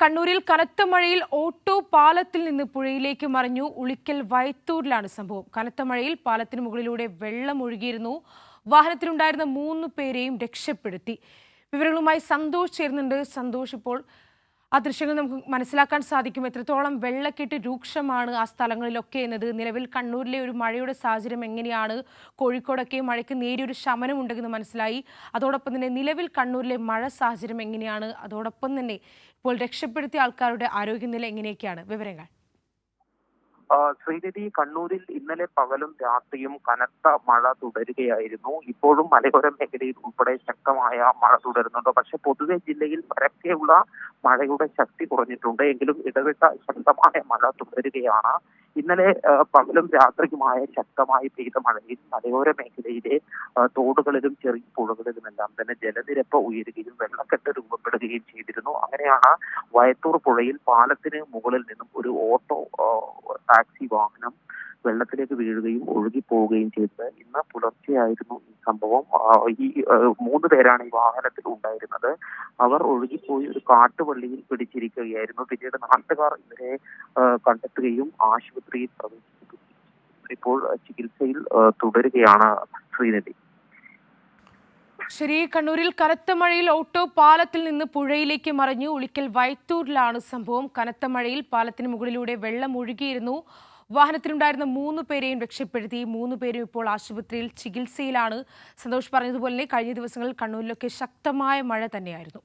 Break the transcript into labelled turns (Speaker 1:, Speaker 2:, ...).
Speaker 1: കണ്ണൂരിൽ കനത്ത മഴയിൽ ഓട്ടോ പാലത്തിൽ നിന്ന് പുഴയിലേക്ക് മറിഞ്ഞു ഉളിക്കൽ വയത്തൂരിലാണ് സംഭവം. കനത്ത മഴയിൽ പാലത്തിന് മുകളിലൂടെ വെള്ളം ഒഴുകിയിരുന്നു. വാഹനത്തിലുണ്ടായിരുന്ന മൂന്ന് പേരെയും രക്ഷപ്പെടുത്തി. വിവരങ്ങളുമായി സന്തോഷ് ചേരുന്നുണ്ട്. സന്തോഷ് ഇപ്പോൾ ആ ദൃശ്യങ്ങൾ നമുക്ക് മനസ്സിലാക്കാൻ സാധിക്കും. എത്രത്തോളം വെള്ളക്കെട്ട് രൂക്ഷമാണ് ആ സ്ഥലങ്ങളിലൊക്കെ എന്നത്. നിലവിൽ കണ്ണൂരിലെ ഒരു മഴയുടെ സാഹചര്യം എങ്ങനെയാണ്? കോഴിക്കോടൊക്കെ മഴയ്ക്ക് നേരിയൊരു ശമനമുണ്ടെന്ന് മനസ്സിലായി. അതോടൊപ്പം തന്നെ നിലവിൽ കണ്ണൂരിലെ മഴ സാഹചര്യം എങ്ങനെയാണ്? അതോടൊപ്പം തന്നെ ഇപ്പോൾ രക്ഷപ്പെടുത്തിയ ആൾക്കാരുടെ ആരോഗ്യനില എങ്ങനെയൊക്കെയാണ്? വിവരങ്ങൾ.
Speaker 2: ശ്രീനിധി കണ്ണൂരിൽ ഇന്നലെ പകലും രാത്രിയും കനത്ത മഴ തുടരുകയായിരുന്നു. ഇപ്പോഴും മലയോര മേഖലയിൽ ഉൾപ്പെടെ ശക്തമായ മഴ തുടരുന്നുണ്ട്. പക്ഷെ പൊതുവെ ജില്ലയിൽ പരക്കെയുള്ള മഴയുടെ ശക്തി കുറഞ്ഞിട്ടുണ്ട്. എങ്കിലും ഇടവിട്ട ശക്തമായ മഴ തുടരുകയാണ് ഇന്നലെ പകലും രാത്രിയുമായ ശക്തമായി പെയ്ത മഴയിൽ മലയോര മേഖലയിലെ തോടുകളിലും ചെറിയ പുഴകളിലുമെല്ലാം തന്നെ ജലനിരപ്പ് ഉയരുകയും വെള്ളക്കെട്ട് രൂപപ്പെടുകയും ചെയ്തിരുന്നു. അങ്ങനെയാണ് വയത്തൂർ പുഴയിൽ പാലത്തിന് മുകളിൽ നിന്നും ഒരു ഓട്ടോ ടാക്സി വാഹനം വെള്ളത്തിലേക്ക് വീഴുകയും ഒഴുകിപ്പോവുകയും ചെയ്തത്. ഇന്ന് പുലർച്ചെയായിരുന്നു ഈ സംഭവം. ഈ മൂന്ന് പേരാണ് ഈ വാഹനത്തിൽ ഉണ്ടായിരുന്നത്. അവർ ഒഴുകിപ്പോയി ഒരു കാട്ടുപള്ളിയിൽ പിടിച്ചിരിക്കുകയായിരുന്നു. പിന്നീട് നാട്ടുകാർ ഇവരെ കണ്ടെത്തുകയും ആശുപത്രിയിൽ പ്രവേശിപ്പിക്കുകയും ഇപ്പോൾ ചികിത്സയിൽ തുടരുകയാണ് ശ്രീനിധി
Speaker 1: ശരി കണ്ണൂരിൽ കനത്ത മഴയിൽ ഓട്ടോ പാലത്തിൽ നിന്ന് പുഴയിലേക്ക് മറിഞ്ഞു ഉളിക്കൽ വൈത്തൂരിലാണ് സംഭവം. കനത്ത മഴയിൽ പാലത്തിന് മുകളിലൂടെ വെള്ളം ഒഴുകിയിരുന്നു. വാഹനത്തിലുണ്ടായിരുന്ന മൂന്ന് പേരെയും രക്ഷപ്പെടുത്തി. മൂന്ന് പേരും ഇപ്പോൾ ആശുപത്രിയിൽ ചികിത്സയിലാണ്. സന്തോഷ് പറഞ്ഞതുപോലെ കഴിഞ്ഞ ദിവസങ്ങളിൽ കണ്ണൂരിലൊക്കെ ശക്തമായ മഴ തന്നെയായിരുന്നു.